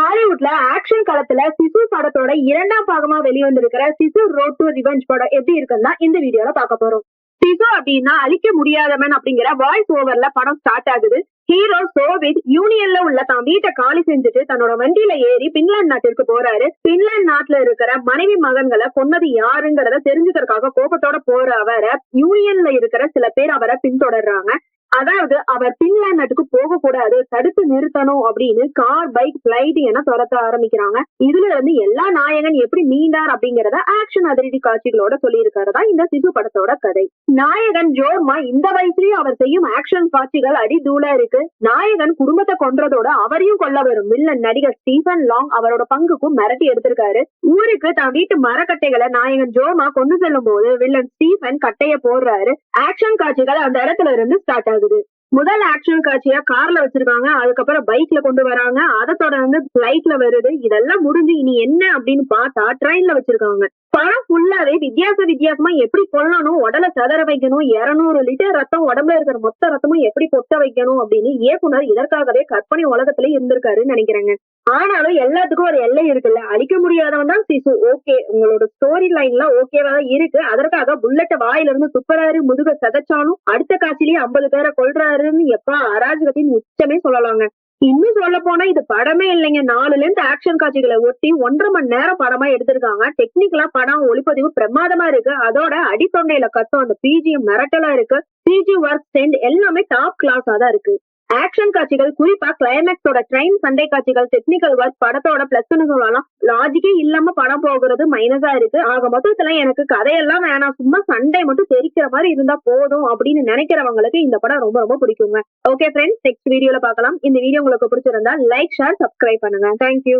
ஹாலிவுட்ல action களத்துல சிசு படத்தோட இரண்டாம் பாகமா வெளிவந்திருக்கிற சிசு ரோட் டு ரிவெஞ்ச் படம் எப்படி இருக்குன்னா இந்த வீடியோல பார்க்க போறோம். சிசு அப்படின்னா அழிக்க முடியாதவன் அப்படிங்கிற வாய்ஸ் ஓவர்ல படம் ஸ்டார்ட் ஆகுது. ஹீரோ சோவித் யூனியன்ல உள்ள தான் வீட்டை காலி செஞ்சுட்டு தன்னோட வண்டியில ஏறி பின்லாந்து நாட்டிற்கு போறாரு. பின்லாந்து நாட்டுல இருக்கிற மனைவி மகன்களை கொன்னது யாருங்கிறத தெரிஞ்சுக்கிறதுக்காக கோபத்தோட போற அவரை யூனியன்ல இருக்கிற சில பேர் அவரை பின்தொடர்றாங்க. அதாவது அவர் பின்லாந்து நாட்டுக்கு போக கூடாது தடுத்து நிறுத்தணும் அப்படின்னு கார் பைக் பிளைட் என துரத்த ஆரம்பிக்கிறாங்க. இதுல இருந்து எல்லா நாயகன் எப்படி மீண்டார் அப்படிங்கறத ஆக்ஷன் அதிரடி காட்சிகளோட சொல்லியிருக்கிறதா இந்த சிசு படத்தோட கதை. நாயகன் ஜோர்மா இந்த வயசுலயும் அவர் செய்யும் ஆக்ஷன் காட்சிகள் அடி தூளா இருக்கு. நாயகன் குடும்பத்தை கொன்றதோட அவரையும் கொல்ல வரும் வில்லன் நடிகர் ஸ்டீஃபன் லாங் அவரோட பங்குக்கும் மிரட்டி எடுத்திருக்காரு. ஊருக்கு தன் வீட்டு மரக்கட்டைகளை நாயகன் ஜோர்மா கொண்டு செல்லும் போது வில்லன் ஸ்டீஃபன் கட்டைய போடுறாரு. ஆக்ஷன் காட்சிகள் அந்த இடத்துல இருந்து ஸ்டார்ட் ஆகுது. முதல் ஆக்ஷன் காட்சியா கார்ல வச்சிருக்காங்க. அதுக்கப்புறம் பைக்ல கொண்டு வராங்க. அதை தொடர்ந்து பிளைட்ல வருது. இதெல்லாம் முடிஞ்சு இனி என்ன அப்படின்னு பார்த்தா ட்ரெயின்ல வச்சிருக்காங்க. படம் ஃபுல்லாவே வித்தியாச வித்தியாசமா எப்படி கொல்லணும் உடலை சதற வைக்கணும் இருநூறு லிட்டர் ரத்தம் உடம்புல இருக்கிற மொத்த ரத்தமும் எப்படி கொட்ட வைக்கணும் அப்படின்னு இயக்குனர் இதற்காகவே கற்பனை உலகத்துல இருந்திருக்காருன்னு நினைக்கிறாங்க. ஆனாலும் எல்லாத்துக்கும் ஒரு எல்லை இருக்குல்ல. அழிக்க முடியாதவன் தான் சிசு. ஓகே உங்களோட ஸ்டோரி லைன்ல ஓகேவா தான் இருக்கு. அதற்காக புல்லட்ட வாயில இருந்து துப்புறாரு முதுக சதைச்சாலும் அடுத்த காட்சிலேயே ஐம்பது பேரை கொல்றாருன்னு எப்பா அராஜகத்தின் உச்சமே சொல்லலாங்க. இன்னும் சொல்ல போனா இது படமே இல்லைங்க. நாலுல இருந்து ஆக்ஷன் காட்சிகளை ஒட்டி ஒன்றரை மணி நேரம் படமா எடுத்திருக்காங்க. டெக்னிக்கலா படம் ஒளிப்பதிவு பிரமாதமா இருக்கு. அதோட அடித்தொண்டையில கத்தும் அந்த பிஜிஎம் மிரட்டலா இருக்கு. பிஜி ஒர்க் சென்ட் எல்லாமே டாப் கிளாஸா தான் இருக்கு. ஆக்ஷன் காட்சிகள் குறிப்பா கிளைமேக்ஸோட ட்ரெயின் சண்டை காட்சிகள் டெக்னிக்கல் ஒர்க் படத்தோட பிளஸ் சொல்லலாம். லாஜிக்கே இல்லாம படம் போகிறது மைனஸா இருக்கு. ஆக மொத்தத்துல எனக்கு கதையெல்லாம் வேணாம். சும்மா சண்டை மட்டும் தெரிக்கிற மாதிரி இருந்தா போதும் அப்படின்னு நினைக்கிறவங்களுக்கு இந்த படம் ரொம்ப ரொம்ப பிடிக்குங்க. ஓகே ஃப்ரெண்ட்ஸ் நெக்ஸ்ட் வீடியோல பார்க்கலாம். இந்த வீடியோ உங்களுக்கு பிடிச்சிருந்தா லைக் ஷேர் சப்ஸ்கிரைப் பண்ணுங்க. Thank you